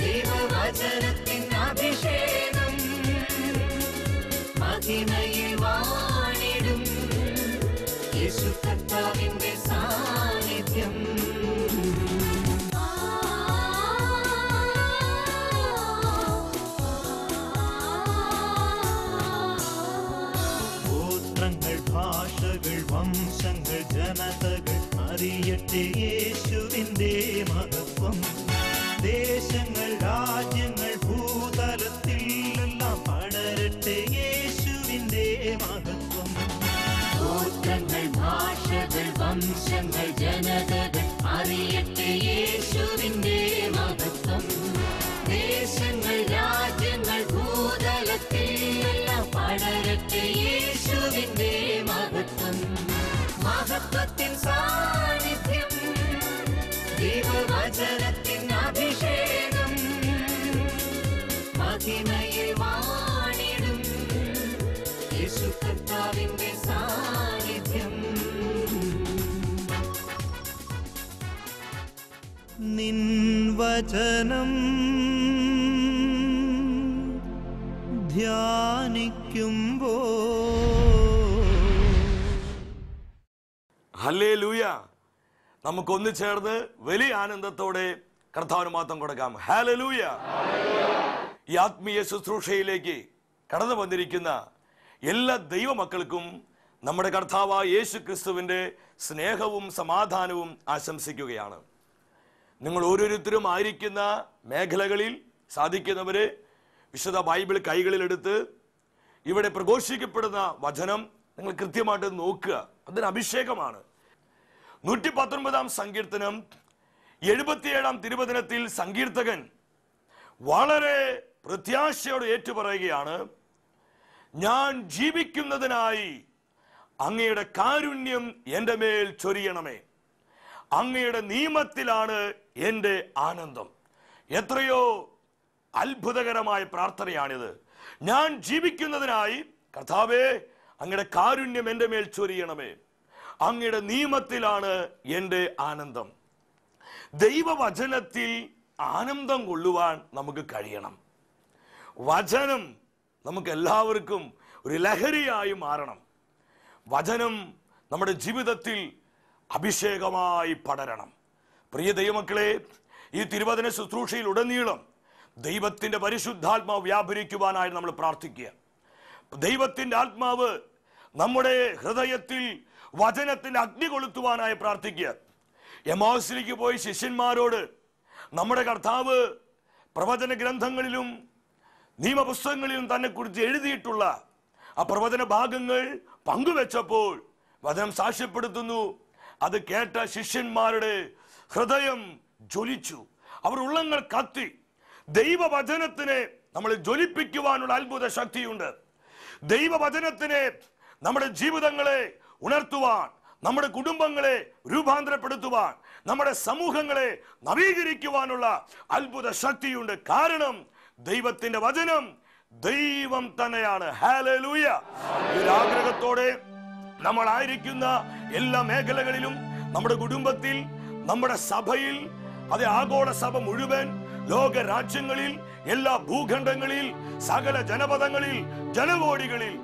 ദൈവവചനത്തിൻ ഭാഷകൾ വംശങ്ങൾ ജനതകൾ അറിയട്ടെ കർത്താവിന്റെ സാന്നിധ്യം. നിൻ വചനം ധ്യാനിക്കുമ്പോ ഹല്ലേ ലൂയ നമുക്കൊന്ന് ചേർന്ന് വലിയ ആനന്ദത്തോടെ കർത്താവിന് മാത്രം കൊടുക്കാം. ഹാലലൂയ ഈ ആത്മീയ ശുശ്രൂഷയിലേക്ക് കടന്നു വന്നിരിക്കുന്ന എല്ലാ ദൈവമക്കൾക്കും നമ്മുടെ കർത്താവായ യേശു ക്രിസ്തുവിന്റെ സ്നേഹവും സമാധാനവും ആശംസിക്കുകയാണ്. നിങ്ങൾ ഓരോരുത്തരും ആയിരിക്കുന്ന മേഖലകളിൽ സാധിക്കുന്നവരെ വിശുദ്ധ ബൈബിൾ കൈകളിലെടുത്ത് ഇവിടെ പ്രഘോഷിക്കപ്പെടുന്ന വചനം നിങ്ങൾ കൃത്യമായിട്ട് നോക്കുക. അതിന് അഭിഷേകമാണ്. നൂറ്റി പത്തൊൻപതാം സങ്കീർത്തനം എഴുപത്തിയേഴാം തിരുവചനത്തിൽ സങ്കീർത്തകൻ വളരെ പ്രത്യാശയോട് ഏറ്റുപറയുകയാണ് ഞാൻ ജീവിക്കുന്നതിനായി അങ്ങയുടെ കാരുണ്യം എന്റെ മേൽ ചൊരിയണമേ. അങ്ങയുടെ നിയമത്തിലാണ് എന്റെ ആനന്ദം. എത്രയോ അത്ഭുതകരമായ പ്രാർത്ഥനയാണിത്. ഞാൻ ജീവിക്കുന്നതിനായി കർത്താവേ അങ്ങയുടെ കാരുണ്യം എന്റെ മേൽ ചൊരിയണമേ. അങ്ങയുടെ നിയമത്തിലാണ് എന്റെ ആനന്ദം. ദൈവവചനത്തിൽ ആനന്ദം കൊള്ളുവാൻ നമുക്ക് കഴിയണം. വചനം നമുക്ക് എല്ലാവർക്കും ഒരു ലഹരിയായി മാറണം. വചനം നമ്മുടെ ജീവിതത്തിൽ അഭിഷേകമായി പടരണം. പ്രിയ ദൈവമക്കളെ ഈ തിരുവചന ശുശ്രൂഷയിൽ ഉടനീളം ദൈവത്തിന്റെ പരിശുദ്ധാത്മാവ് വ്യാപരിക്കുവാനായി നമ്മൾ പ്രാർത്ഥിക്കുക. ദൈവത്തിന്റെ ആത്മാവ് നമ്മുടെ ഹൃദയത്തിൽ വചനത്തിന്റെ അഗ്നി കൊളുത്തുവാനായി പ്രാർത്ഥിക്കുക. യമാസിലേക്ക് പോയി ശിഷ്യന്മാരോട് നമ്മുടെ കർത്താവ് പ്രവചന ഗ്രന്ഥങ്ങളിലും നിയമപുസ്തകങ്ങളിലും തന്നെ കുറിച്ച് എഴുതിയിട്ടുള്ള ആ പ്രവചന ഭാഗങ്ങൾ പങ്കുവെച്ചപ്പോൾ വചനം സാക്ഷ്യപ്പെടുത്തുന്നു. അത് കേട്ട ശിഷ്യന്മാരുടെ ഹൃദയം ജ്വലിച്ചു. അവർ ഉള്ളങ്ങൾ കത്തി. ദൈവവചനത്തിനെ നമ്മൾ ജ്വലിപ്പിക്കുവാനുള്ള അത്ഭുത ശക്തിയുണ്ട്. ദൈവവചനത്തിനെ നമ്മുടെ ജീവിതങ്ങളെ ഉണർത്തുവാൻ നമ്മുടെ കുടുംബങ്ങളെ രൂപാന്തരപ്പെടുത്തുവാൻ നമ്മുടെ സമൂഹങ്ങളെ നവീകരിക്കുവാനുള്ള അത്ഭുത ശക്തിയുണ്ട്. കാരണം ദൈവത്തിന്റെ വചനം ദൈവം തന്നെയാണ്. ഹാലലൂയ ഒരു ആഗ്രഹത്തോടെ നമ്മൾ ആയിരിക്കുന്ന എല്ലാ മേഖലകളിലും നമ്മുടെ കുടുംബത്തിൽ നമ്മുടെ സഭയിൽ അതെ ആഗോള സഭ മുഴുവൻ ലോക രാജ്യങ്ങളിൽ എല്ലാ ഭൂഖണ്ഡങ്ങളിൽ സകല ജനപദങ്ങളിൽ ജനകോടികളിൽ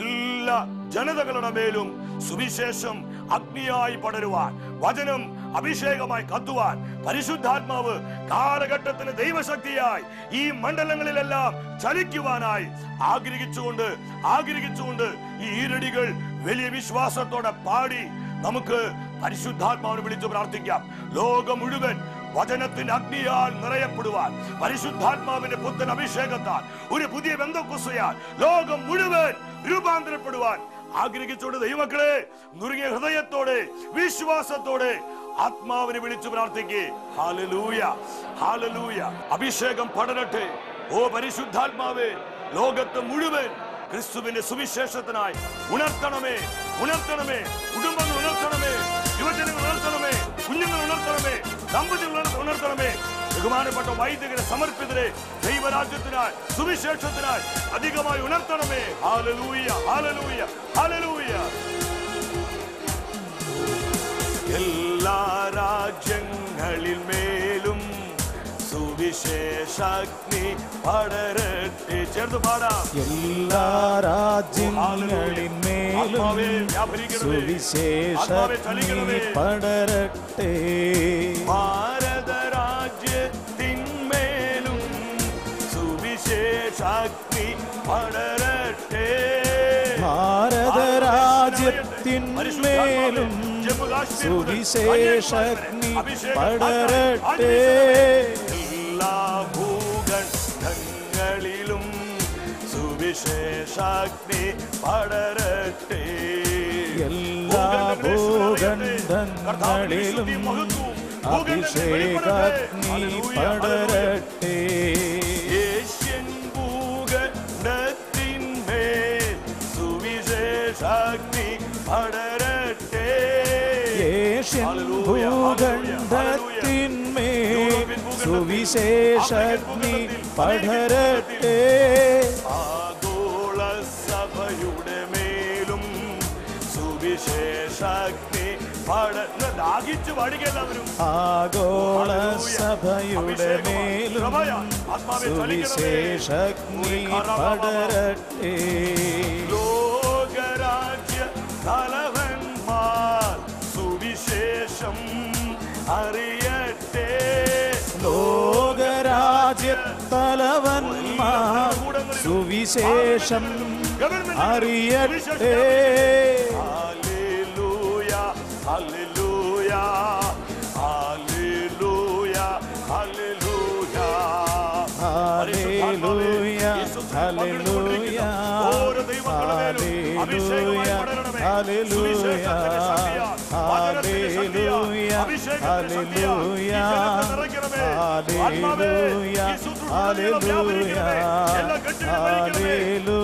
എല്ലാ ജനതകളുടെ മേലും സുവിശേഷം അഗ്നിയായി പടരുവാൻ വചനം അഭിഷേകമായി കത്തുവാൻ പരിശുദ്ധാത്മാവ് കാലഘട്ടത്തിന് ദൈവശക്തിയായി ഈ മണ്ഡലങ്ങളിലെല്ലാം ചലിക്കുവാനായി ആഗ്രഹിച്ചുകൊണ്ട് ആഗ്രഹിച്ചുകൊണ്ട് ഈ ഈരടികൾ വലിയ വിശ്വാസത്തോടെ പാടി നമുക്ക് പരിശുദ്ധാത്മാവിനെ വിളിച്ചു പ്രാർത്ഥിക്കാം. ലോകം മുഴുവൻ വചനത്തിന്റെ അഗ്നിയാൽ നിറയപ്പെടുവാൻ പരിശുദ്ധാത്മാവിന്റെ പുത്തൻ അഭിഷേകത്താൽ ഒരു പുതിയ ബന്ധക്കുസയാൽ ലോകം മുഴുവൻ രൂപാന്തരപ്പെടുവാൻ ആഗ്രഹിച്ചോണ്ട് ദൈവമക്കളെ നുറുങ്ങിയ ഹൃദയത്തോടെ വിശ്വാസത്തോടെ ആത്മാവിനെ വിളിച്ചു പ്രാർത്ഥിക്കേ. അഭിഷേകം പടരട്ടെ. ഓ പരിശുദ്ധാത്മാവേ ലോകത്ത് മുഴുവൻ ക്രിസ്തുവിന്റെ സുവിശേഷത്തിനായി ഉണർത്തണമേ ഉണർത്തണമേ കുടുംബങ്ങൾ ഉണർത്തണമേ യുവജനങ്ങൾ ഉണർത്തണമേ കുഞ്ഞുങ്ങൾ ഉണർത്തണമേ ദമ്പതികൾ ഉണർത്തണമേ ബഹുമാനപ്പെട്ട വൈദികരെ സമർപ്പിതരെ ദൈവരാജ്യത്തിനായി സുവിശേഷത്തിനായി അധികമായി ഉണർത്തണമേ. ഹാലലൂയ ഹാലലൂയ ഹാലലൂയ എല്ലാ രാജ്യങ്ങളിൽ മേലും സുവിശേഷാഗ്നി പടരട്ടെ. ചേർത്ത് പാടാം. എല്ലാ രാജ്യങ്ങളിന്മേലും മേലും വ്യാപരിക്കണമേ. സുവിശേഷ പടരട്ടെ. ഭാരത സുവിശേഷാഗ്നി പടരട്ടെ. ഭാരത രാജ്യത്തിന്മേലും സുവിശേഷഗ്നി പടരട്ടെ. എല്ലാ ഭൂഖണ്ഡങ്ങളിലും സുവിശേഷാഗ്നി പടരട്ടെ. എല്ലാ ഭൂഖണ്ഡങ്ങളിലും അഭിഷേകാഗ്നി പടരട്ടെ. പടരട്ടെ. ഏഷ്യൻ ഭൂഖണ്ഡത്തിന്മേൽ സുവിശേഷഗ്നി പടരട്ടെ. ആഗോള സഭയുടെ മേലും സുവിശേഷി പടർന്ന് ദാഹിച്ചു പാടിക്കെല്ലാവരും ആഗോള സഭയുടെ മേലും സുവിശേഷഗ്നി പടരട്ടെ. സുവിശേഷം അറിയട്ടെ ലോകരാജ്യ തലവന്മാർ സുവിശേഷം അറിയട്ടെ Hallelujah, hallelujah, hallelujah, hallelujah. Hallelujah hallelujah ഓരോ ദൈവങ്ങളുടെ മേലും അഭിഷേകമായി പടരണമേ. സുവിശേഷത്തിന്റെ ശക്തിയാൽ, വചനത്തിന്റെ ശക്തിയാൽ, അഭിഷേകത്തിന്റെ ശക്തിയാൽ ഈ ജനത്തെ നിറയ്ക്കണമേ. ആത്മാവേ, ഈ ശുശ്രൂഷകളിലും വ്യാപരിക്കണമേ. എല്ലാ കെട്ടുകളും വലിക്കണമേ.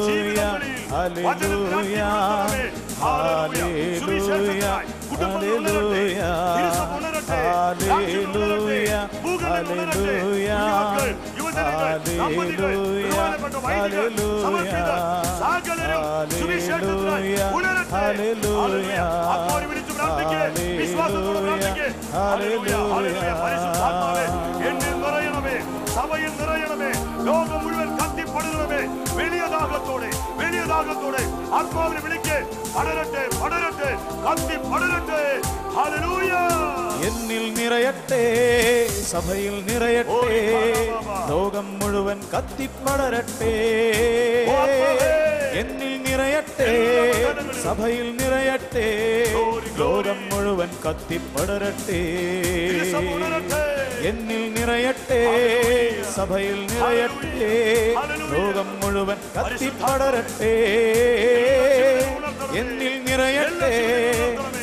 ജീവിതങ്ങളിൽ വചനത്തിൽ അഗ്നി കൊടുക്കണമേ. ഹല്ലേലൂയ. സുവിശേഷത്തിനായി കുടുംബങ്ങൾ ഉണരട്ടെ. തിരുസഭ ഉണരട്ടെ. രാജ്യം ഉണരട്ടെ. ഭൂഖണ്ഡങ്ങൾ ഉണരട്ടെ. കുഞ്ഞുമക്കൾ, യുവജനങ്ങൾ, ദമ്പതികൾ, ബഹുമാനപ്പെട്ട വൈദികർ, സമർപ്പിതർ, സകലരും സുവിശേഷത്തിനായി ഉണരട്ടെ. ഹല്ലേലൂയ. ആത്മാവിനെ വിളിച്ച് പ്രാർത്ഥിക്ക്. വിശ്വാസത്തോടെ പ്രാർത്ഥിക്ക്. ഹല്ലേലൂയ. ഹല്ലേലൂയ. പരിശുദ്ധാത്മാവേ, എന്നിൽ നിറയണമേ സഭയിൽ നിറയണമേ ലോകം മുഴുവൻ കത്തിപ്പടരണമേ വലിയ ദാഹത്തോടെ വലിയ ദാഹത്തോടെ ആത്മാവിനെ വിളിക്ക് പടരട്ടെ പടരട്ടെ കത്തി പടരട്ടെ ഹല്ലേലൂയ എന്നിൽ നിറയട്ടെ സഭയിൽ നിറയട്ടെ ലോകം മുഴുവൻ കത്തിപ്പടരട്ടെ എന്നിൽ നിറയട്ടെ സഭയിൽ നിറയട്ടെ ലോകം മുഴുവൻ കത്തിപ്പടരട്ടെ തിരുസഭ ഉണരട്ടെ. എന്നിൽ നിറയട്ടെ സഭയിൽ നിറയട്ടെ ലോകം മുഴുവൻ കത്തിപ്പടരട്ടെ എന്നിൽ നിറയട്ടെ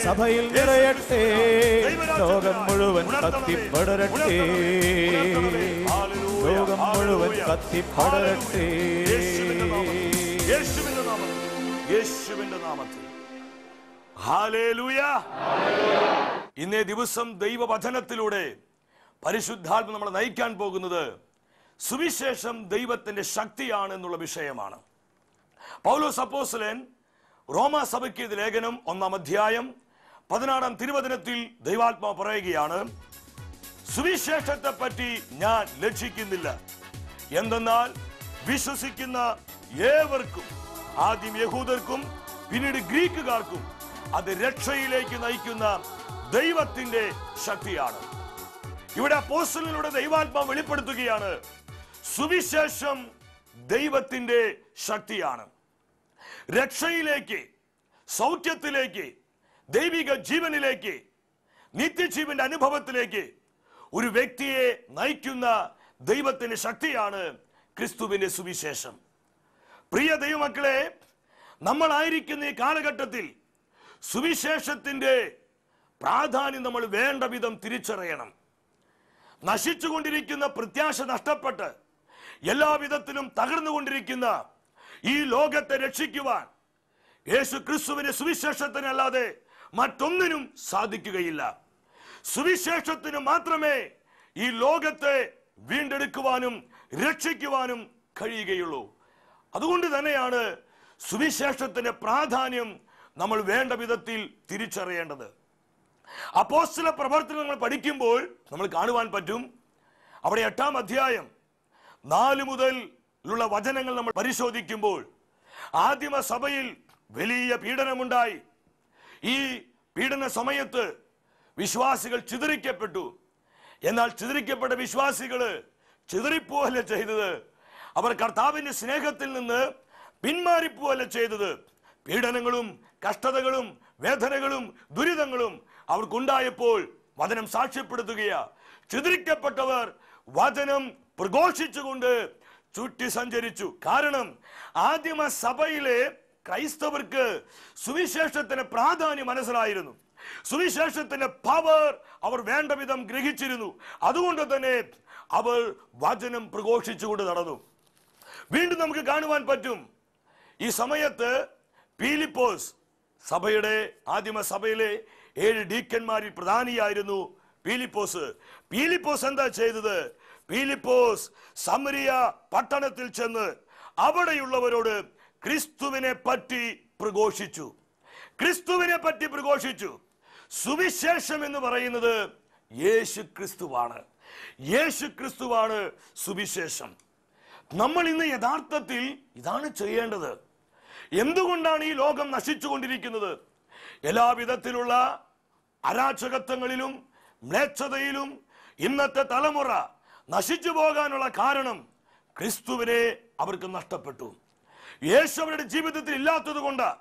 സഭയിൽ നിറയട്ടെ ലോകം മുഴുവൻ കത്തിപ്പടരട്ടെ ലോകം മുഴുവൻ കത്തിപ്പടരട്ടെ യേശുവിന്റെ നാമത്തിൽ യേശുവിന്റെ നാമത്തിൽ. ഇന്നേ ദിവസം ദൈവവചനത്തിലൂടെ പരിശുദ്ധാത്മ നമ്മളെ നയിക്കാൻ പോകുന്നത് സുവിശേഷം ദൈവത്തിന്റെ ശക്തിയാണ് എന്നുള്ള വിഷയമാണ്. പൗലോ സപ്പോസലൻ റോമാ സഭയ്ക്ക് ഇത് ലേഖനം ഒന്നാം അധ്യായം പതിനാറാം തിരുവചനത്തിൽ ദൈവാത്മാവ് പറയുകയാണ് സുവിശേഷത്തെ പറ്റി ഞാൻ ലക്ഷിക്കുന്നില്ല എന്തെന്നാൽ വിശ്വസിക്കുന്ന ഏവർക്കും ആദ്യം യഹൂദർക്കും പിന്നീട് ഗ്രീക്കുകാർക്കും അത് രക്ഷയിലേക്ക് നയിക്കുന്ന ദൈവത്തിന്റെ ശക്തിയാണ്. ഇവിടെ അപ്പോസ്റ്റലിലൂടെ ദൈവാത്മാ വെളിപ്പെടുത്തുകയാണ് സുവിശേഷം ദൈവത്തിന്റെ ശക്തിയാണ്. രക്ഷയിലേക്ക് സൗഖ്യത്തിലേക്ക് ദൈവിക ജീവനിലേക്ക് നിത്യജീവന്റെ അനുഭവത്തിലേക്ക് ഒരു വ്യക്തിയെ നയിക്കുന്ന ദൈവത്തിന്റെ ശക്തിയാണ് ക്രിസ്തുവിന്റെ സുവിശേഷം. പ്രിയ ദൈവമക്കളെ നമ്മളായിരിക്കുന്ന ഈ കാലഘട്ടത്തിൽ സുവിശേഷത്തിന്റെ പ്രാധാന്യം നമ്മൾ വേണ്ട വിധം തിരിച്ചറിയണം. നശിച്ചുകൊണ്ടിരിക്കുന്ന പ്രത്യാശ നഷ്ടപ്പെട്ട് എല്ലാവിധത്തിലും തകർന്നുകൊണ്ടിരിക്കുന്ന ഈ ലോകത്തെ രക്ഷിക്കുവാൻ യേശു ക്രിസ്തുവിന്റെ സുവിശേഷത്തിനല്ലാതെ മറ്റൊന്നിനും സാധിക്കുകയില്ല. സുവിശേഷത്തിന് മാത്രമേ ഈ ലോകത്തെ വീണ്ടെടുക്കുവാനും രക്ഷിക്കുവാനും കഴിയുകയുള്ളൂ. അതുകൊണ്ട് തന്നെയാണ് സുവിശേഷത്തിന്റെ പ്രാധാന്യം നമ്മൾ വേണ്ട വിധത്തിൽ തിരിച്ചറിയേണ്ടത്. അപ്പോസ്തല നമ്മൾ പഠിക്കുമ്പോൾ നമ്മൾ കാണുവാൻ പറ്റും അവിടെ എട്ടാം അധ്യായം നാല് മുതൽ ഉള്ള വചനങ്ങൾ നമ്മൾ പരിശോധിക്കുമ്പോൾ ആദിമ സഭയിൽ വലിയ പീഡനമുണ്ടായി. ഈ പീഡന സമയത്ത് വിശ്വാസികൾ ചിതറിക്കപ്പെട്ടു. എന്നാൽ ചിതറിക്കപ്പെട്ട വിശ്വാസികൾ ചിതറിപ്പോകല ചെയ്തത്? അവർ കർത്താവിന്റെ സ്നേഹത്തിൽ നിന്ന് പിന്മാറിപ്പോവല്ല ചെയ്തത്. പീഡനങ്ങളും കഷ്ടതകളും വേദനകളും ദുരിതങ്ങളും അവർക്കുണ്ടായപ്പോൾ വചനം സാക്ഷ്യപ്പെടുത്തുകയാ. ചിതറിക്കപ്പെട്ടവർ വചനം പ്രഘോഷിച്ചുകൊണ്ട് ചുറ്റി സഞ്ചരിച്ചു. കാരണം ആദിമ സഭയിലെ ക്രൈസ്തവർക്ക് സുവിശേഷത്തിന് പ്രാധാന്യം മനസ്സിലായിരുന്നു. സുവിശേഷത്തിന്റെ പവർ അവർ വേണ്ട വിധം ഗ്രഹിച്ചിരുന്നു. അതുകൊണ്ട് തന്നെ അവർ വചനം പ്രഘോഷിച്ചുകൊണ്ട് നടന്നു. വീണ്ടും നമുക്ക് കാണുവാൻ പറ്റും. ഈ സമയത്ത് പീലിപ്പോസ് സഭയുടെ ആദിമ സഭയിലെ ഏഴ് ഡീക്കന്മാരിൽ പ്രധാനിയായിരുന്നു പീലിപ്പോസ്. പീലിപ്പോസ് എന്താ ചെയ്തത്? പീലിപ്പോസ് സമരിയ പട്ടണത്തിൽ ചെന്ന് അവിടെയുള്ളവരോട് ക്രിസ്തുവിനെ പറ്റി പ്രഘോഷിച്ചു. ക്രിസ്തുവിനെ പറ്റി പ്രഘോഷിച്ചു. സുവിശേഷം എന്ന് പറയുന്നത് യേശു ക്രിസ്തുവാണ് യേശു ക്രിസ്തുവാണ് സുവിശേഷം. നമ്മൾ ഇന്ന് യഥാർത്ഥത്തിൽ ഇതാണ് ചെയ്യേണ്ടത്. എന്തുകൊണ്ടാണ് ഈ ലോകം നശിച്ചുകൊണ്ടിരിക്കുന്നത്? എല്ലാവിധത്തിലുള്ള അരാജകത്വങ്ങളിലും മ്ലേച്ഛതയിലും ഇന്നത്തെ തലമുറ നശിച്ചു പോകാനുള്ള കാരണം ക്രിസ്തുവിനെ അവർക്ക് നഷ്ടപ്പെട്ടു. യേശു അവരുടെ ജീവിതത്തിൽ ഇല്ലാത്തത് കൊണ്ട്.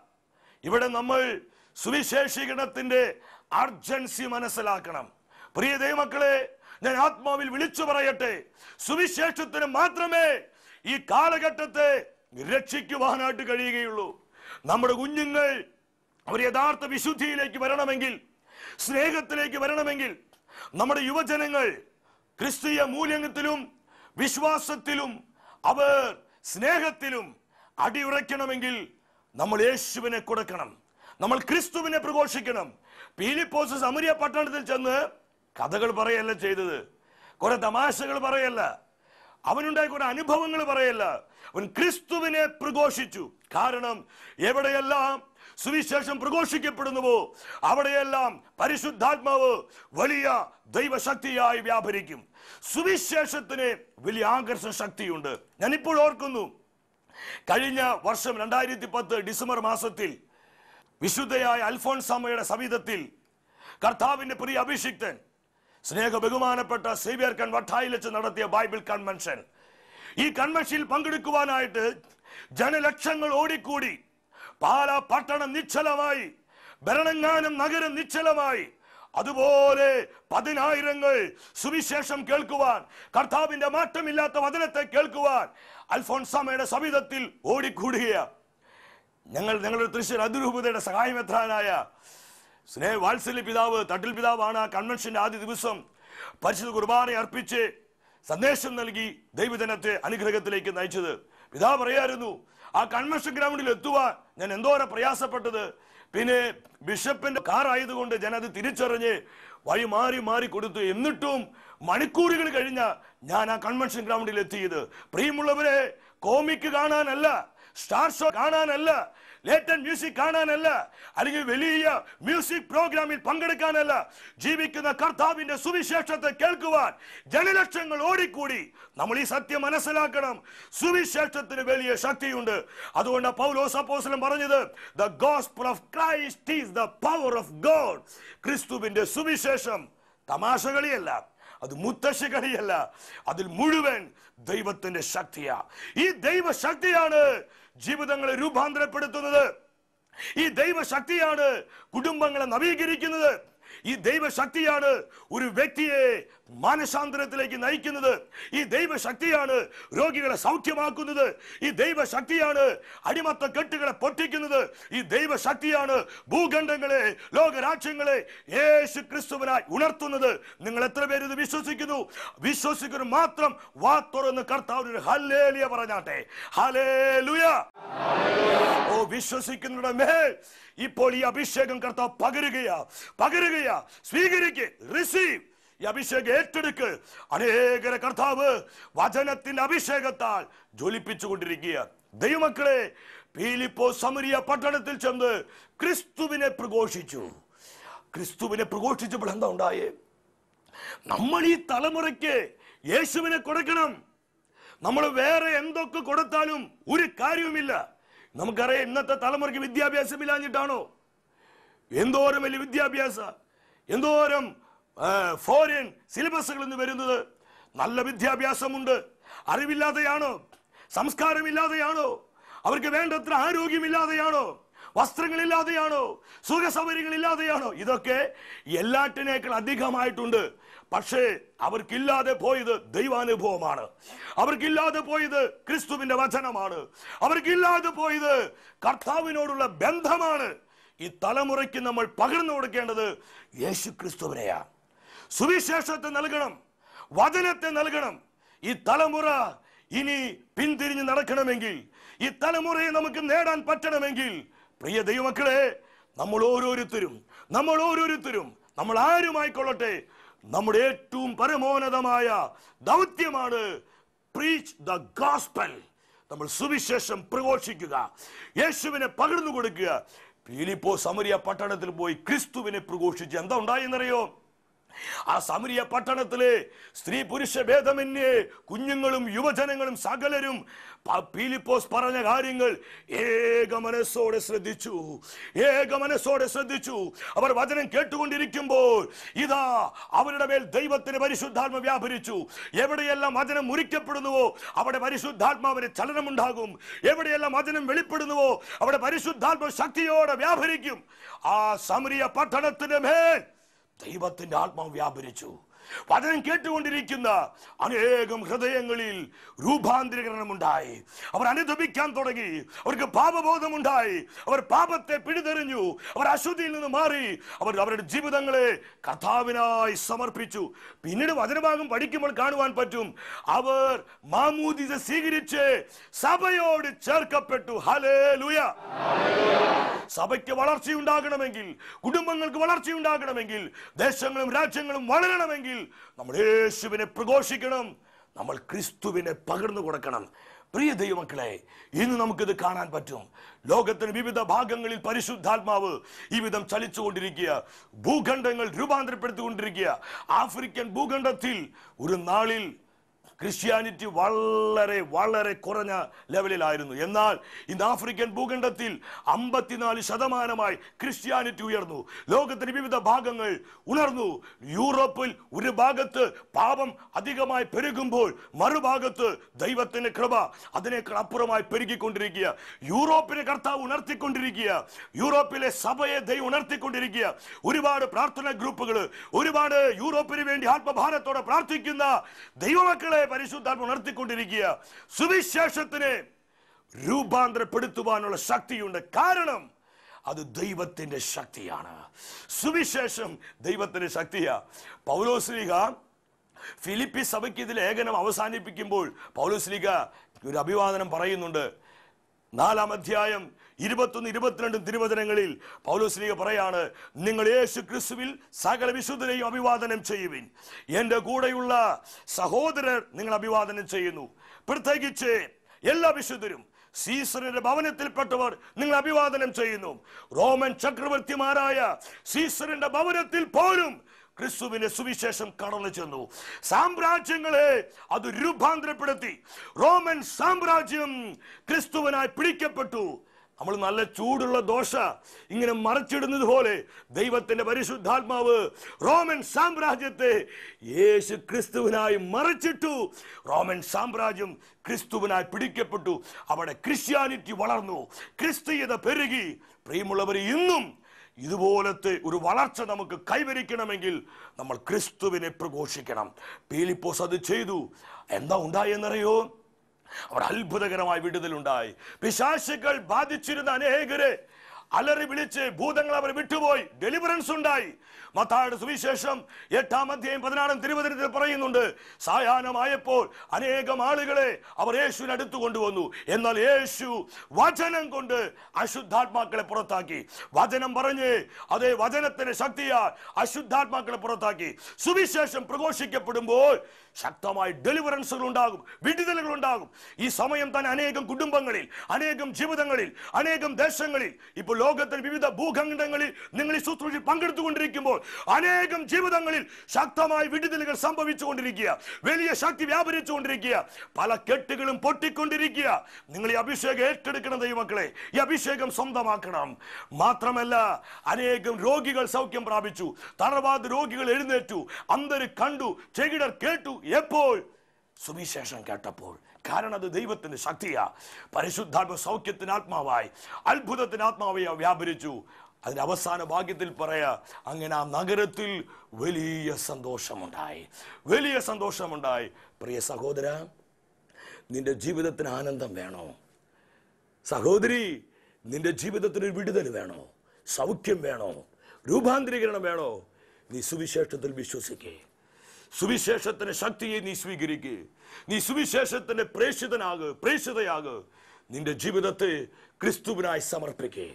ഇവിടെ നമ്മൾ സുവിശേഷീകരണത്തിന്റെ അർജൻസി മനസ്സിലാക്കണം. പ്രിയ ദൈവമക്കളെ ഞാൻ ആത്മാവിൽ വിളിച്ചു പറയട്ടെ. സുവിശേഷത്തിന് മാത്രമേ ഈ കാലഘട്ടത്തെ രക്ഷിക്കുവാനായിട്ട് കഴിയുകയുള്ളൂ. നമ്മുടെ കുഞ്ഞുങ്ങൾ അവർ യഥാർത്ഥ വിശുദ്ധിയിലേക്ക് വരണമെങ്കിൽ സ്നേഹത്തിലേക്ക് വരണമെങ്കിൽ നമ്മുടെ യുവജനങ്ങൾ ക്രിസ്തീയ മൂല്യത്തിലും വിശ്വാസത്തിലും അവർ സ്നേഹത്തിലും അടിയുറയ്ക്കണമെങ്കിൽ നമ്മൾ യേശുവിനെ കൊടുക്കണം. നമ്മൾ ക്രിസ്തുവിനെ പ്രഘോഷിക്കണം. പീലിപ്പോസ് സമരിയ പട്ടണത്തിൽ ചെന്ന് കഥകൾ പറയല്ല ചെയ്തത്. കുറെ തമാശകൾ പറയല്ല. അവനുണ്ടായ കുറെ അനുഭവങ്ങൾ പറയല്ല. അവൻ ക്രിസ്തുവിനെ പ്രഘോഷിച്ചു. കാരണം എവിടെയെല്ലാം സുവിശേഷം പ്രഘോഷിക്കപ്പെടുന്നുവോ അവിടെയെല്ലാം പരിശുദ്ധാത്മാവ് വലിയ ദൈവശക്തിയായി വ്യാപരിക്കും. സുവിശേഷത്തിന് വലിയ ആകർഷണ ശക്തിയുണ്ട്. ഞാനിപ്പോൾ ഓർക്കുന്നു കഴിഞ്ഞ വർഷം രണ്ടായിരത്തി പത്ത് ഡിസംബർ മാസത്തിൽ വിശുദ്ധയായ അൽഫോൺസാമയുടെ സവിധത്തിൽ കർത്താവിന്റെ പ്രിയ അഭിഷിക്തൻ സ്നേഹ ബഹുമാനപ്പെട്ട സേവിയർ കൺ വട്ടായിൽ വെച്ച് നടത്തിയ ബൈബിൾ കൺവെൻഷൻ. ഈ കൺവെൻഷനിൽ പങ്കെടുക്കുവാനായിട്ട് ജനലക്ഷങ്ങൾ ഓടിക്കൂടി. പാല പട്ടണം നിശ്ചലമായി ഭരണങ്ങാനം നഗരം നിശ്ചലമായി. അതുപോലെ പതിനായിരങ്ങൾ സുവിശേഷം കേൾക്കുവാൻ കർത്താവിന്റെ മാറ്റമില്ലാത്ത വചനത്തെ കേൾക്കുവാൻ അൽഫോൺസാമയുടെ സവിധത്തിൽ ഓടിക്കൂടുകയാണ്. ഞങ്ങൾ ഞങ്ങളുടെ തൃശ്ശൂർ അതിരൂപതയുടെ സഹായമെത്രാനായ സ്നേഹ വാത്സല്യ പിതാവ് തട്ടിൽ പിതാവാണ് ആ കൺവെൻഷന്റെ ആദ്യ ദിവസം. പരിശുദ്ധ കുർബാന അർപ്പിച്ച് സന്ദേശം നൽകി ദൈവജനത്തെ അനുഗ്രഹത്തിലേക്ക് നയിച്ചത്. പിതാവ് പറയായിരുന്നു ആ കൺവെൻഷൻ ഗ്രൗണ്ടിൽ എത്തുവാൻ ഞാൻ എന്തോരം പ്രയാസപ്പെട്ടത്. പിന്നെ ബിഷപ്പിന്റെ കാർ ആയതുകൊണ്ട് ഞാൻ അത് തിരിച്ചറിഞ്ഞ് വഴി മാറി മാറി കൊടുത്തു. എന്നിട്ടും മണിക്കൂറുകൾ കഴിഞ്ഞ ഞാൻ ആ കൺവെൻഷൻ ഗ്രൗണ്ടിൽ എത്തിയത്. പ്രിയമുള്ളവരെ കോമിക്ക് കാണാനല്ല സ്റ്റാർ ഷോ കാണാനല്ല ലേറ്റൻ മ്യൂസിക് കാണാനല്ല അല്ലെങ്കിൽ വലിയ മ്യൂസിക് പ്രോഗ്രാമിൽ പങ്കെടുക്കാനല്ല ജീവിക്കുന്ന കർത്താവിന്റെ സുവിശേഷത്തെ കേൾക്കുവാൻ ജനലക്ഷങ്ങൾ ഓടിക്കൂടി. നമ്മൾ ഈ സത്യം മനസ്സിലാക്കണം. സുവിശേഷത്തിന് വലിയ ശക്തിയുണ്ട്. അതുകൊണ്ട് പൗലോസ് അപ്പോസ്തലൻ പറഞ്ഞത് the gospel of Christ is the power of God ക്രിസ്തുവിന്റെ സുവിശേഷം തമാശകളിയല്ല അത് മുത്തശ്ശി കളിയല്ല അതിൽ മുഴുവൻ ദൈവത്തിന്റെ ശക്തിയാ. ഈ ദൈവശക്തിയാണ് ജീവിതങ്ങളെ രൂപാന്തരപ്പെടുത്തുന്നത്. ഈ ദൈവശക്തിയാണ് കുടുംബങ്ങളെ നവീകരിക്കുന്നത്. ഈ ദൈവശക്തിയാണ് ഒരു വ്യക്തിയെ മാനസാന്തരത്തിലേക്ക് നയിക്കുന്നത്. ഈ ദൈവശക്തിയാണ് രോഗികളെ സൗഖ്യമാക്കുന്നത്. ഈ ദൈവശക്തിയാണ് അടിമത്ത കെട്ടുകളെ പൊട്ടിക്കുന്നത്. ഈ ദൈവശക്തിയാണ് ഭൂഖണ്ഡങ്ങളെ ലോകരാജ്യങ്ങളെ യേശു ക്രിസ്തുവിനായി ഉണർത്തുന്നത്. നിങ്ങൾ എത്ര പേര് ഇത് വിശ്വസിക്കുന്നു? വിശ്വസിക്കുന്നു മാത്രം വാ തുറന്ന് കർത്താവിന് ഹല്ലേലിയ പറഞ്ഞാട്ടെ. ഹല്ലേലൂയ. ഓ വിശ്വസിക്കുന്നവരുടെ മേൽ ഇപ്പോൾ ഈ അഭിഷേകം കർത്താവ് പകരുകയാ പകരുകയാ. സ്വീകരിക്കുക റിസീവ് ഈ അഭിഷേകം ഏറ്റെടുക്ക്. അനേകര കർത്താവ് വചനത്തിന്റെ അഭിഷേകത്താൽ ജ്വലിപ്പിച്ചുകൊണ്ടിരിക്കുക ദൈവമക്കളെ പീലിപ്പോ സമരിയ പട്ടണത്തിൽ ചെന്ന് ക്രിസ്തുവിനെ പ്രഘോഷിച്ചു. ക്രിസ്തുവിനെ പ്രഘോഷിച്ചപ്പോൾ എന്താ ഉണ്ടായേ? നമ്മൾ ഈ തലമുറയ്ക്ക് യേശുവിനെ കൊടുക്കണം. നമ്മൾ വേറെ എന്തൊക്കെ കൊടുത്താലും ഒരു കാര്യവുമില്ല. നമുക്കറിയാം ഇന്നത്തെ തലമുറയ്ക്ക് വിദ്യാഭ്യാസം ഇല്ലാഞ്ഞിട്ടാണോ? എന്തോരം വലിയ വിദ്യാഭ്യാസ എന്തോരം ഫോറിൻ സിലബസുകൾ ഇന്ന് വരുന്നത്? നല്ല വിദ്യാഭ്യാസമുണ്ട്. അറിവില്ലാതെയാണോ? സംസ്കാരമില്ലാതെയാണോ? അവർക്ക് വേണ്ടത്ര ആരോഗ്യമില്ലാതെയാണോ? വസ്ത്രങ്ങളില്ലാതെയാണോ? സുഖ സൗകര്യങ്ങളില്ലാതെയാണോ ഇതൊക്കെ എല്ലാറ്റിനേക്കാൾ അധികമായിട്ടുണ്ട്. പക്ഷേ അവർക്കില്ലാതെ പോയത് ദൈവാനുഭവമാണ്. അവർക്കില്ലാതെ പോയത് ക്രിസ്തുവിന്റെ വചനമാണ്. അവർക്കില്ലാതെ പോയത് കർത്താവിനോടുള്ള ബന്ധമാണ്. ഈ തലമുറയ്ക്ക് നമ്മൾ പകർന്നു കൊടുക്കേണ്ടത് യേശു ക്രിസ്തുവിനെയാ സുവിശേഷത്തെ നൽകണം വചനത്തെ നൽകണം. ഈ തലമുറ ഇനി പിന്തിരിഞ്ഞ് നടക്കണമെങ്കിൽ ഈ തലമുറയെ നമുക്ക് നേടാൻ പറ്റണമെങ്കിൽ പ്രിയ ദൈവമക്കളെ നമ്മൾ ഓരോരുത്തരും നമ്മൾ ഓരോരുത്തരും നമ്മൾ ആരുമായിക്കൊള്ളട്ടെ നമ്മുടെ ഏറ്റവും പരമോന്നതമായ ദൗത്യമാണ് പ്രീച്ച് ദ ഗോസ്പൽ നമ്മൾ സുവിശേഷം പ്രഘോഷിക്കുക യേശുവിനെ പകർന്നു കൊടുക്കുക. ഫിലിപ്പോ സമരിയ പട്ടണത്തിൽ പോയി ക്രിസ്തുവിനെ പ്രഘോഷിച്ച് എന്താ ഉണ്ടായെന്നറിയോ? ആ സമരിയ പട്ടണത്തിലെ സ്ത്രീ പുരുഷ ഭേദമന്യേ കുഞ്ഞുങ്ങളും യുവജനങ്ങളും സകലരും പീലിപ്പോസ് പറഞ്ഞ കാര്യങ്ങൾ ഏക മനസ്സോടെ ശ്രദ്ധിച്ചു. ഏക മനസ്സോടെ ശ്രദ്ധിച്ചു. അവർ വചനം കേട്ടുകൊണ്ടിരിക്കുമ്പോൾ ഇതാ അവരുടെ മേൽ ദൈവത്തിന് പരിശുദ്ധാത്മ വ്യാപരിച്ചു. എവിടെയെല്ലാം വചനം മുറിക്കപ്പെടുന്നുവോ അവിടെ പരിശുദ്ധാത്മാവിന് ചലനമുണ്ടാകും. എവിടെയെല്ലാം വചനം വെളിപ്പെടുന്നുവോ അവിടെ പരിശുദ്ധാത്മ ശക്തിയോടെ വ്യാപരിക്കും. ആ സമരിയ പട്ടണത്തിന് മേൽ ദൈവത്തിന്റെ ആത്മാവ് വ്യാപരിച്ചു. വചനം കേട്ടുകൊണ്ടിരിക്കുന്ന അനേകം ഹൃദയങ്ങളിൽ രൂപാന്തരീകരണമുണ്ടായി. അവർ അനുദപിക്കാൻ തുടങ്ങി. അവർക്ക് പാപബോധമുണ്ടായി. അവർ പാപത്തെ പിടിതെറിഞ്ഞു അവർ അശുദ്ധിയിൽ നിന്ന് മാറി. അവർ അവരുടെ ജീവിതങ്ങളെ കഥാവിനായി സമർപ്പിച്ചു. പിന്നീട് വചനഭാഗം പഠിക്കുമ്പോൾ കാണുവാൻ പറ്റും. അവർ മാമൂദിത സ്വീകരിച്ച് സഭയോട് ചേർക്കപ്പെട്ടു. ഹലേ ലുയ സഭയ്ക്ക് വളർച്ചയുണ്ടാകണമെങ്കിൽ കുടുംബങ്ങൾക്ക് വളർച്ചയുണ്ടാകണമെങ്കിൽ ദേശങ്ങളും രാജ്യങ്ങളും വളരണമെങ്കിൽ നമ്മൾ യേശുവിനെ പ്രഘോഷിക്കണം. നമ്മൾ ക്രിസ്തുവിനെ പകർന്നു കൊടുക്കണം. പ്രിയ ദൈവമക്കളെ ഇന്ന് നമുക്കിത് കാണാൻ പറ്റും. ലോകത്തിന് വിവിധ ഭാഗങ്ങളിൽ പരിശുദ്ധാത്മാവ് ഈ വിധം ചലിച്ചുകൊണ്ടിരിക്കുക. ഭൂഖണ്ഡങ്ങൾ രൂപാന്തരപ്പെടുത്തിക്കൊണ്ടിരിക്കുക. ആഫ്രിക്കൻ ഭൂഖണ്ഡത്തിൽ ഒരു നാളിൽ ക്രിസ്ത്യാനിറ്റി വളരെ വളരെ കുറഞ്ഞ ലെവലിലായിരുന്നു. എന്നാൽ ഇന്ന് ആഫ്രിക്കൻ ഭൂഖണ്ഡത്തിൽ അമ്പത്തിനാല് ശതമാനമായി ക്രിസ്ത്യാനിറ്റി ഉയർന്നു. ലോകത്തിന്റെ വിവിധ ഭാഗങ്ങൾ ഉണർന്നു. യൂറോപ്പിൽ ഒരു ഭാഗത്ത് പാപം അധികമായി പെരുകുമ്പോൾ മറുഭാഗത്ത് ദൈവത്തിന്റെ കൃപ അതിനേക്കാൾ അപ്പുറമായി പെരുകിക്കൊണ്ടിരിക്കുക. യൂറോപ്പിനെ കർത്താവ് ഉണർത്തിക്കൊണ്ടിരിക്കുക. യൂറോപ്പിലെ സഭയെ ദൈവം ഉണർത്തിക്കൊണ്ടിരിക്കുക. ഒരുപാട് പ്രാർത്ഥന ഗ്രൂപ്പുകൾ ഒരുപാട് യൂറോപ്പിന് വേണ്ടി ആത്മഭാരത്തോടെ പ്രാർത്ഥിക്കുന്ന ദൈവമക്കളെ പരിശുദ്ധാത്മ ഉണർത്തിക്കൊണ്ടിരിക്കുക. സുവിശേഷത്തിനെ രൂപാന്തരപ്പെടുത്തുവാനുള്ള ശക്തിയുണ്ട്. കാരണം അത് ദൈവത്തിന്റെ ശക്തിയാണ്. സുവിശേഷം ദൈവത്തിന്റെ ശക്തിയാ. പൗലോസ്ലിഹ ഫിലിപ്പി സഭയ്ക്ക് ഇത് ലേഖനം അവസാനിപ്പിക്കുമ്പോൾ പൗലോസ്ലിഹ ഒരു അഭിവാദനം പറയുന്നുണ്ട്. നാലാം അധ്യായം ഇരുപത്തൊന്ന് ഇരുപത്തിരണ്ടും തിരുവചനങ്ങളിൽ പൗലോസ്ലിക പറയാണ് നിങ്ങൾ യേശു ക്രിസ്തുവിൽ സകല വിശുദ്ധരെയും അഭിവാദനം ചെയ്യുവിൻ. എന്റെ കൂടെയുള്ള സഹോദരർ നിങ്ങൾ അഭിവാദനം ചെയ്യുന്നു. പ്രത്യേകിച്ച് എല്ലാ വിശുദ്ധരും സീസറിന്റെ ഭവനത്തിൽപ്പെട്ടവർ നിങ്ങൾ അഭിവാദനം ചെയ്യുന്നു. റോമൻ ചക്രവർത്തിമാരായ സീസറിന്റെ ഭവനത്തിൽ പോലും ക്രിസ്തുവിന്റെ സുവിശേഷം കടന്നു ചെന്നു. സാമ്രാജ്യങ്ങളെ അത് രൂപാന്തരപ്പെടുത്തി. റോമൻ സാമ്രാജ്യം ക്രിസ്തുവിനായി പിടിക്കപ്പെട്ടു. നമ്മൾ നല്ല ചൂടുള്ള ദോശ ഇങ്ങനെ മറച്ചിടുന്നത് പോലെ ദൈവത്തിന്റെ പരിശുദ്ധാത്മാവ് റോമൻ സാമ്രാജ്യത്തെ യേശു ക്രിസ്തുവിനായി മറച്ചിട്ടു. റോമൻ സാമ്രാജ്യം ക്രിസ്തുവിനായി പിടിക്കപ്പെട്ടു. അവിടെ ക്രിസ്ത്യാനിറ്റി വളർന്നു. ക്രിസ്തീയത പെരുകി. പ്രിയമുള്ളവർ ഇന്നും ഇതുപോലത്തെ ഒരു വളർച്ച നമുക്ക് കൈവരിക്കണമെങ്കിൽ നമ്മൾ ക്രിസ്തുവിനെ പ്രഘോഷിക്കണം. പീലിപ്പോസ് അത് ചെയ്തു. എന്താ ഉണ്ടായെന്നറിയോ? അവിടെ അത്ഭുതകരമായ വിടുതലുണ്ടായി. പിശാശുക്കൾ ബാധിച്ചിരുന്ന അനേകരെ അലറി വിളിച്ച് ഭൂതങ്ങൾ അവർ വിട്ടുപോയി. ഡെലിവറൻസ് ഉണ്ടായി. മത്തായുടെ സുവിശേഷം എട്ടാം അധ്യായം പതിനാറാം തിരുവനന്തപുരത്തിൽ പറയുന്നുണ്ട് സായാഹ്നമായപ്പോൾ അനേകം ആളുകളെ അവർ യേശുവിന് അടുത്ത് കൊണ്ടുവന്നു. എന്നാൽ യേശു വചനം കൊണ്ട് അശുദ്ധാത്മാക്കളെ പുറത്താക്കി. വചനം പറഞ്ഞ് അതേ വചനത്തിന്റെ ശക്തിയാൽ അശുദ്ധാത്മാക്കളെ പുറത്താക്കി. സുവിശേഷം പ്രഘോഷിക്കപ്പെടുമ്പോൾ ശക്തമായി ഡെലിവറൻസുകൾ ഉണ്ടാകും വിടുതലുകൾ ഉണ്ടാകും. ഈ സമയം തന്നെ അനേകം കുടുംബങ്ങളിൽ അനേകം ജീവിതങ്ങളിൽ അനേകം ദേശങ്ങളിൽ ഇപ്പോൾ ലോകത്തിൽ വിവിധ ഭൂഖണ്ഡങ്ങളിൽ നിങ്ങൾ ഈ ശുശ്രൂഷയിൽ പങ്കെടുത്തുകൊണ്ടിരിക്കുമ്പോൾ അനേകം ജീവിതങ്ങളിൽ ശക്തമായ വിടുതലുകൾ സംഭവിച്ചുകൊണ്ടിരിക്കുക. വലിയ ശക്തി വ്യാപരിച്ചുകൊണ്ടിരിക്കുക. പല കെട്ടുകളും പൊട്ടിക്കൊണ്ടിരിക്കുക. നിങ്ങൾ ഈ അഭിഷേകം ഏറ്റെടുക്കണം ദൈവമക്കളെ. ഈ അഭിഷേകം സ്വന്തമാക്കണം. മാത്രമല്ല അനേകം രോഗികൾ സൗഖ്യം പ്രാപിച്ചു. തറവാദ് രോഗികൾ എഴുന്നേറ്റു. അന്തര് കണ്ടു. ചെകിടർ കേട്ടു. എപ്പോൾ? സുവിശേഷം കേട്ടപ്പോൾ. കാരണം അത് ദൈവത്തിന്റെ ശക്തിയാ. പരിശുദ്ധാത്മ സൗഖ്യത്തിന് ആത്മാവായി. അത്ഭുതത്തിന് ആത്മാവായി വ്യാപരിച്ചു. അതിന്റെ അവസാന ഭാഗ്യത്തിൽ പറയാ അങ്ങനെ ആ നഗരത്തിൽ വലിയ സന്തോഷമുണ്ടായി. വലിയ സന്തോഷമുണ്ടായി. പ്രിയ സഹോദര നിന്റെ ജീവിതത്തിന് ആനന്ദം വേണോ? സഹോദരി നിന്റെ ജീവിതത്തിന് ഒരു വിടുതൽ വേണോ? സൗഖ്യം വേണോ? രൂപാന്തരീകരണം വേണോ? നീ സുവിശേഷത്തിൽ വിശ്വസിക്കേ. സുവിശേഷത്തിന്റെ ശക്തിയെ നീ സ്വീകരിക്കുക നീ സുവിശേഷത്തിന്റെ പ്രേഷിതനാക് പ്രേഷിതയാക് നിന്റെ ജീവിതത്തെ ക്രിസ്തുവിനായി സമർപ്പിക്കുക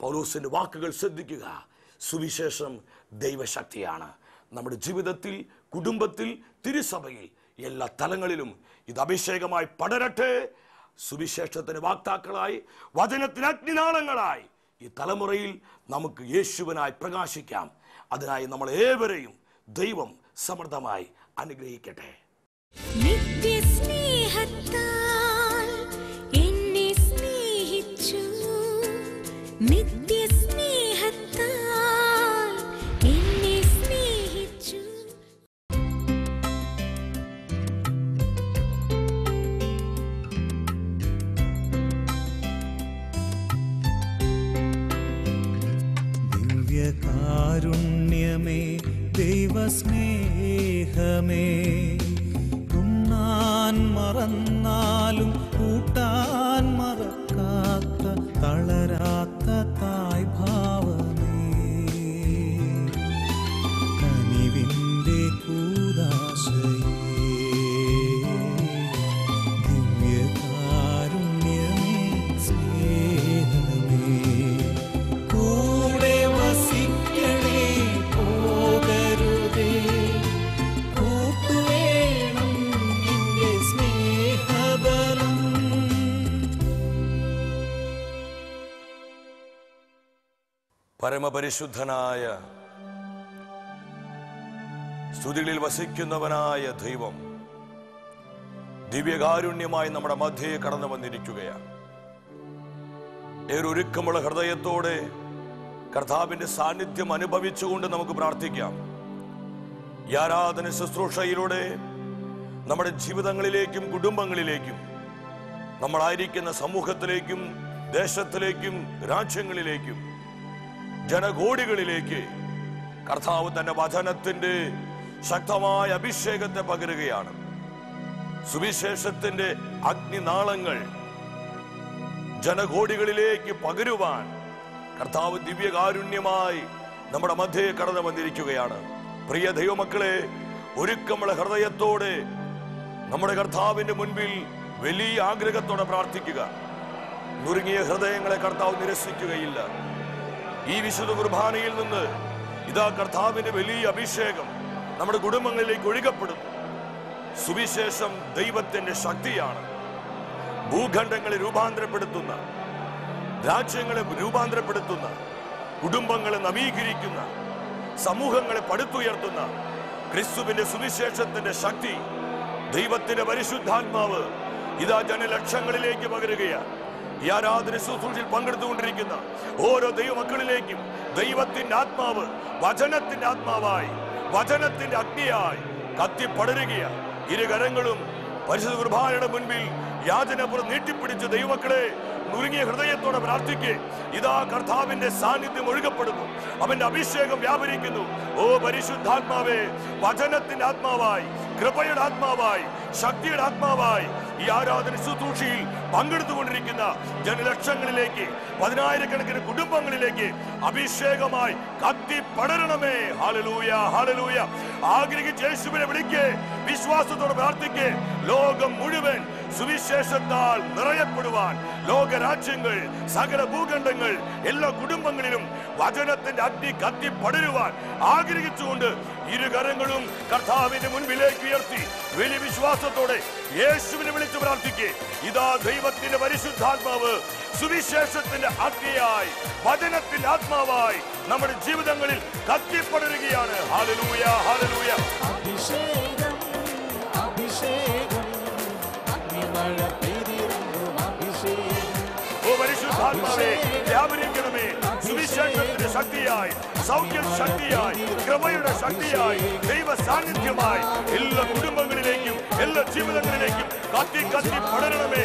പൗലോസിന്റെ വാക്കുകൾ ശ്രദ്ധിക്കുക. സുവിശേഷം ദൈവശക്തിയാണ്. നമ്മുടെ ജീവിതത്തിൽ കുടുംബത്തിൽ തിരുസഭയിൽ എല്ലാ തലങ്ങളിലും ഇത് അഭിഷേകമായി പടരട്ടെ. സുവിശേഷത്തിന് വാക്താക്കളായി വചനത്തിന് അഗ്നിനാളങ്ങളായി ഈ തലമുറയിൽ നമുക്ക് യേശുവിനായി പ്രകാശിക്കാം. അതിനായി നമ്മൾ ഏവരെയും ദൈവം സമൃദ്ധമായി അനുഗ്രഹിക്കട്ടെ. നിത്യസ്നേഹത്താൽ എന്നെ സ്നേഹിച്ചു. നിത്യസ്നേഹത്താൽ എന്നെ സ്നേഹിച്ചു. ദിവ്യകാരുണ്യമേ ദൈവസ്നേഹമേ. ഉണ്ണാൻ മറന്നാലും കൂട്ടാൻ പരമപരിശുദ്ധനായ സ്തുതികളിൽ വസിക്കുന്നവനായ ദൈവം ദിവ്യകാരുണ്യമായി നമ്മുടെ മധ്യയെ കടന്നു വന്നിരിക്കുകയാണ്. ഏറൊരുക്കമുള്ള ഹൃദയത്തോടെ കർത്താവിന്റെ സാന്നിധ്യം അനുഭവിച്ചുകൊണ്ട് നമുക്ക് പ്രാർത്ഥിക്കാം. ഈ ആരാധന ശുശ്രൂഷയിലൂടെ നമ്മുടെ ജീവിതങ്ങളിലേക്കും കുടുംബങ്ങളിലേക്കും നമ്മളായിരിക്കുന്ന സമൂഹത്തിലേക്കും ദേശത്തിലേക്കും രാജ്യങ്ങളിലേക്കും ജനകോടികളിലേക്ക് കർത്താവ് തന്റെ വചനത്തിന്റെ ശക്തമായ അഭിഷേകത്തെ പകരുകയാണ്. സുവിശേഷത്തിന്റെ അഗ്നിനാളങ്ങൾ ജനകോടികളിലേക്ക് പകരുവാൻ കർത്താവ് ദിവ്യകാരുണ്യമായി നമ്മുടെ മധ്യയെ കടന്നു വന്നിരിക്കുകയാണ്. പ്രിയ ദൈവമക്കളെ ഒരുക്കമുള്ള ഹൃദയത്തോടെ നമ്മുടെ കർത്താവിന്റെ മുൻപിൽ വലിയ ആഗ്രഹത്തോടെ പ്രാർത്ഥിക്കുക. നുറുങ്ങിയ ഹൃദയങ്ങളെ കർത്താവ് നിരസിക്കുകയില്ല. ഈ വിശുദ്ധ കുർബാനയിൽ നിന്ന് ഇതാ കർത്താവിന്റെ വലിയ അഭിഷേകം നമ്മുടെ കുടുംബങ്ങളിലേക്ക് ഒഴുകപ്പെടുന്നു. സുവിശേഷം ദൈവത്തിന്റെ ശക്തിയാണ്. ഭൂഖണ്ഡങ്ങളെ രൂപാന്തരപ്പെടുത്തുന്ന രാജ്യങ്ങളെ രൂപാന്തരപ്പെടുത്തുന്ന കുടുംബങ്ങളെ നവീകരിക്കുന്ന സമൂഹങ്ങളെ പടുത്തുയർത്തുന്ന ക്രിസ്തുവിന്റെ സുവിശേഷത്തിന്റെ ശക്തി ദൈവത്തിന്റെ പരിശുദ്ധാത്മാവ് ഇതാ ജനലക്ഷങ്ങളിലേക്ക് പകരുകയാണ്. ഈ ആരാധന ശുശ്രൂഷയിൽ പങ്കെടുത്തുകൊണ്ടിരിക്കുന്ന ഓരോ ദൈവമക്കളിലേക്കും ദൈവത്തിന്റെ ആത്മാവ് വചനത്തിന്റെ ആത്മാവായി വചനത്തിന്റെ അഗ്നിയായി കത്തിപ്പടരുകയാണ്. ഇരുകരങ്ങളും പരിശുദ്ധ കുർബാനയുടെ മുൻപിൽ യാചനപ്പുറം നീട്ടിപ്പിടിച്ച് ദൈവമക്കളെ നുറുങ്ങിയ ഹൃദയത്തോടെ പ്രാർത്ഥിക്കേ. ഇതാ കർത്താവിന്റെ സാന്നിധ്യം ഒഴുകപ്പെടുന്നു. അവന്റെ അഭിഷേകം വ്യാപരിക്കുന്നു. ഓ പരിശുദ്ധാത്മാവേ വചനത്തിന്റെ ആത്മാവായി കൃപയുടെ ആത്മാവായി ശക്തിയുടെ ആത്മാവായി ഈ ആരാധന ശുശ്രൂഷയിൽ പങ്കെടുത്തുകൊണ്ടിരിക്കുന്ന ജനലക്ഷങ്ങളിലേക്ക് പതിനായിരക്കണക്കിന് കുടുംബങ്ങളിലേക്ക് അഭിഷേകമായി കത്തി പടരണമേ. ഹാലലൂയ ഹാലലൂയ ആഗ്രഹിച്ച് യേശുവിനെ വിളിക്കേ വിശ്വാസത്തോടെ പ്രാർത്ഥിക്കേ. ലോകം മുഴുവൻ സുവിശേഷത്താൽ നിറയപ്പെടുവാൻ ലോകരാജ്യങ്ങൾ സകല ഭൂഖണ്ഡങ്ങൾ എല്ലാ കുടുംബങ്ങളിലും വചനത്തിന്റെ അഗ്നി കത്തി പടരുവാൻ ആഗ്രഹിച്ചുകൊണ്ട് ഇരുകരങ്ങളും കർത്താവിന്റെ മുൻപിലേക്ക് ഉയർത്തി വലിയ വിശ്വാസത്തോടെ യേശുവിനെ വിളിച്ചു പ്രാർത്ഥിക്കേ. ഇതാ ദൈവത്തിന്റെ പരിശുദ്ധാത്മാവ് സുവിശേഷത്തിന്റെ അഗ്നിയായി വചനത്തിന്റെ ആത്മാവായി നമ്മുടെ ജീവിതങ്ങളിൽ കത്തിപ്പടരുകയാണ്. ഹാലലൂയ ഹാലലൂയ അഭിഷേകം അഭിഷേകം. പരിശുദ്ധാത്മാവേ വ്യാപരിക്കണമേ. സുവിശേഷത്തിന്റെ ശക്തിയായി സൗഖ്യ ശക്തിയായി കൃപയുടെ ശക്തിയായി ദൈവ സാന്നിധ്യമായി എല്ലാ കുടുംബങ്ങളിലേക്കും എല്ലാ ജീവിതങ്ങളിലേക്കും കത്തി കത്തി പടരണമേ.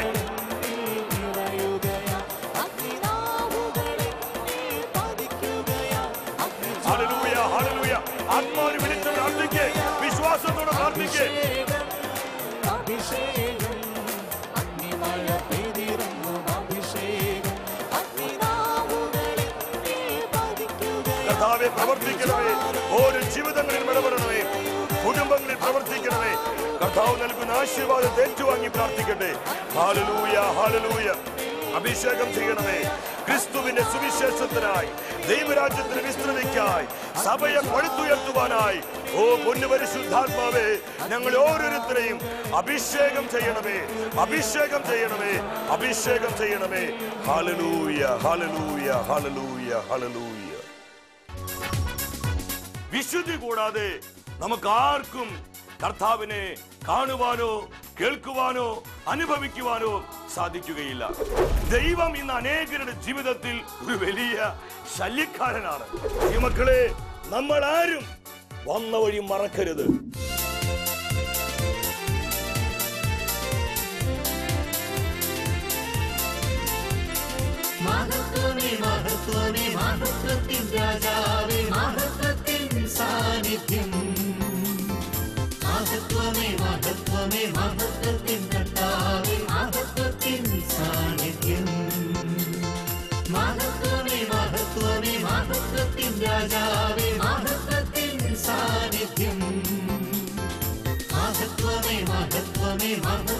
പ്രവർത്തിക്കണമേ. ഓരോ ജീവിതങ്ങളിൽ ഇടപെടണമേ. കുടുംബങ്ങളിൽ പ്രവർത്തിക്കണമേ. കർത്താവ് നൽകുന്ന ആശീർവാദത്തെ ഏറ്റുവാങ്ങി പ്രാർത്ഥിക്കട്ടെ. ഹാലലൂയ ഹാലലൂയ അഭിഷേകം ചെയ്യണമേ. ക്രിസ്തുവിന്റെ സുവിശേഷത്തിനായി ദൈവരാജ്യത്തിന് വിസ്തൃതിക്കായി സഭയെ പഴുത്തുയർത്തുവാനായി ഓ പൊന്നുപരിശുദ്ധാത്മാവേ ഞങ്ങൾ ഓരോരുത്തരെയും അഭിഷേകം ചെയ്യണമേ. അഭിഷേകം ചെയ്യണമേ. അഭിഷേകം ചെയ്യണമേ. ഹാലലൂയ ഹാലലൂയ ഹാലലൂയ ഹാലലൂയ വിശുദ്ധി കൂടാതെ നമുക്ക് ആർക്കും കർത്താവിനെ കാണുവാനോ കേൾക്കുവാനോ അനുഭവിക്കുവാനോ സാധിക്കുകയില്ല. ദൈവം ഇന്ന് അനേകരുടെ ജീവിതത്തിൽ ഒരു വലിയ ശല്യക്കാരനാണ്. ഈ മക്കളെ നമ്മൾ ആരും വന്ന വഴി മറക്കരുത്. में हम